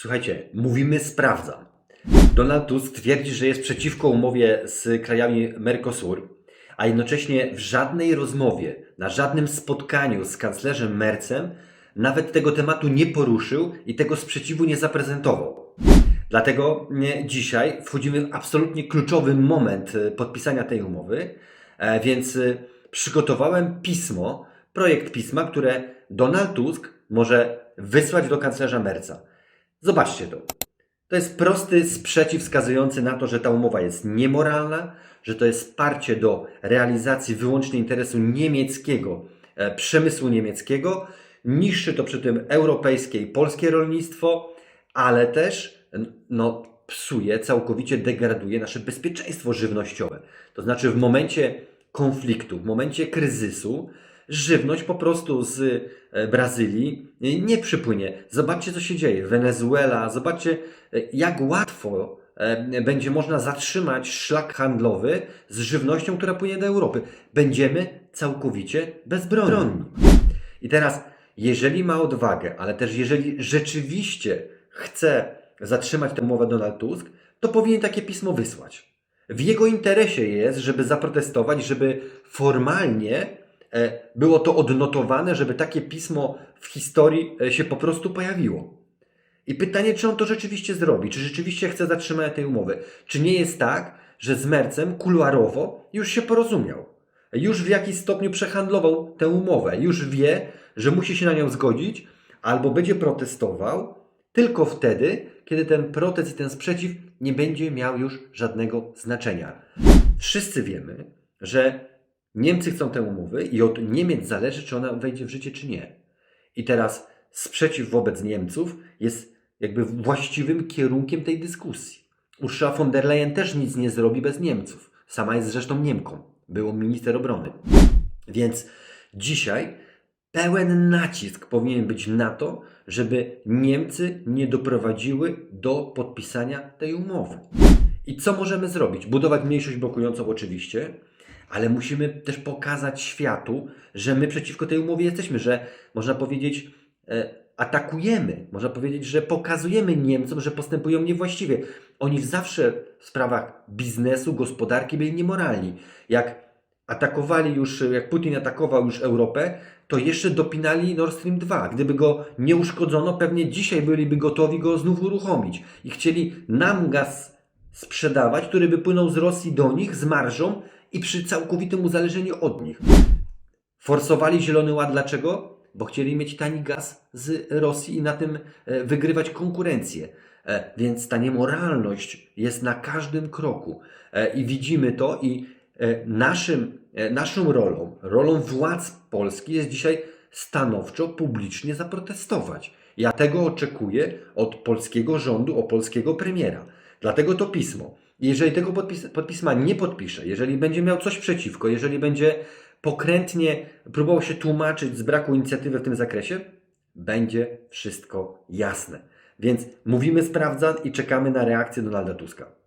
Słuchajcie, mówimy sprawdzam. Donald Tusk twierdzi, że jest przeciwko umowie z krajami Mercosur, a jednocześnie w żadnej rozmowie, na żadnym spotkaniu z kanclerzem Mercem nawet tego tematu nie poruszył i tego sprzeciwu nie zaprezentował. Dlatego nie, dzisiaj wchodzimy w absolutnie kluczowy moment e, podpisania tej umowy, e, więc e, przygotowałem pismo, projekt pisma, które Donald Tusk może wysłać do kanclerza Merca. Zobaczcie to. To jest prosty sprzeciw wskazujący na to, że ta umowa jest niemoralna, że to jest wsparcie do realizacji wyłącznie interesu niemieckiego, e, przemysłu niemieckiego, niszczy to przy tym europejskie i polskie rolnictwo, ale też no, psuje, całkowicie degraduje nasze bezpieczeństwo żywnościowe. To znaczy w momencie konfliktu, w momencie kryzysu, żywność po prostu z e, Brazylii e, nie przypłynie. Zobaczcie, co się dzieje. Wenezuela, zobaczcie, e, jak łatwo będzie można zatrzymać szlak handlowy z żywnością, która płynie do Europy. Będziemy całkowicie bezbronni. I teraz, jeżeli ma odwagę, ale też jeżeli rzeczywiście chce zatrzymać tę umowę Donald Tusk, to powinien takie pismo wysłać. W jego interesie jest, żeby zaprotestować, żeby formalnie było to odnotowane, żeby takie pismo w historii e, się po prostu pojawiło. I pytanie, czy on to rzeczywiście zrobi, czy rzeczywiście chce zatrzymania tej umowy. Czy nie jest tak, że z Mercem kuluarowo już się porozumiał. Już w jakiś stopniu przehandlował tę umowę. Już wie, że musi się na nią zgodzić, albo będzie protestował tylko wtedy, kiedy ten protest i ten sprzeciw nie będzie miał już żadnego znaczenia. Wszyscy wiemy, że Niemcy chcą tę umowę i od Niemiec zależy, czy ona wejdzie w życie, czy nie. I teraz sprzeciw wobec Niemców jest jakby właściwym kierunkiem tej dyskusji. Ursula von der Leyen też nic nie zrobi bez Niemców. Sama jest zresztą Niemką. Był minister obrony. Więc dzisiaj pełen nacisk powinien być na to, żeby Niemcy nie doprowadziły do podpisania tej umowy. I co możemy zrobić? Budować mniejszość blokującą oczywiście, ale musimy też pokazać światu, że my przeciwko tej umowie jesteśmy, że można powiedzieć, e, atakujemy, można powiedzieć, że pokazujemy Niemcom, że postępują niewłaściwie. Oni zawsze w sprawach biznesu, gospodarki byli niemoralni. Jak atakowali już, jak Putin atakował już Europę, to jeszcze dopinali Nord Stream 2. Gdyby go nie uszkodzono, pewnie dzisiaj byliby gotowi go znów uruchomić. I chcieli nam gaz sprzedawać, który by płynął z Rosji do nich z marżą i przy całkowitym uzależnieniu od nich. Forsowali Zielony Ład dlaczego? Bo chcieli mieć tani gaz z Rosji i na tym e, wygrywać konkurencję. E, Więc ta niemoralność jest na każdym kroku. E, I widzimy to i naszym, naszą rolą, rolą władz Polski jest dzisiaj stanowczo, publicznie zaprotestować. Ja tego oczekuję od polskiego rządu, od polskiego premiera. Dlatego to pismo. Jeżeli tego podpis podpisma nie podpisze, jeżeli będzie miał coś przeciwko, jeżeli będzie pokrętnie próbował się tłumaczyć z braku inicjatywy w tym zakresie, będzie wszystko jasne. Więc mówimy sprawdzam i czekamy na reakcję Donalda Tuska.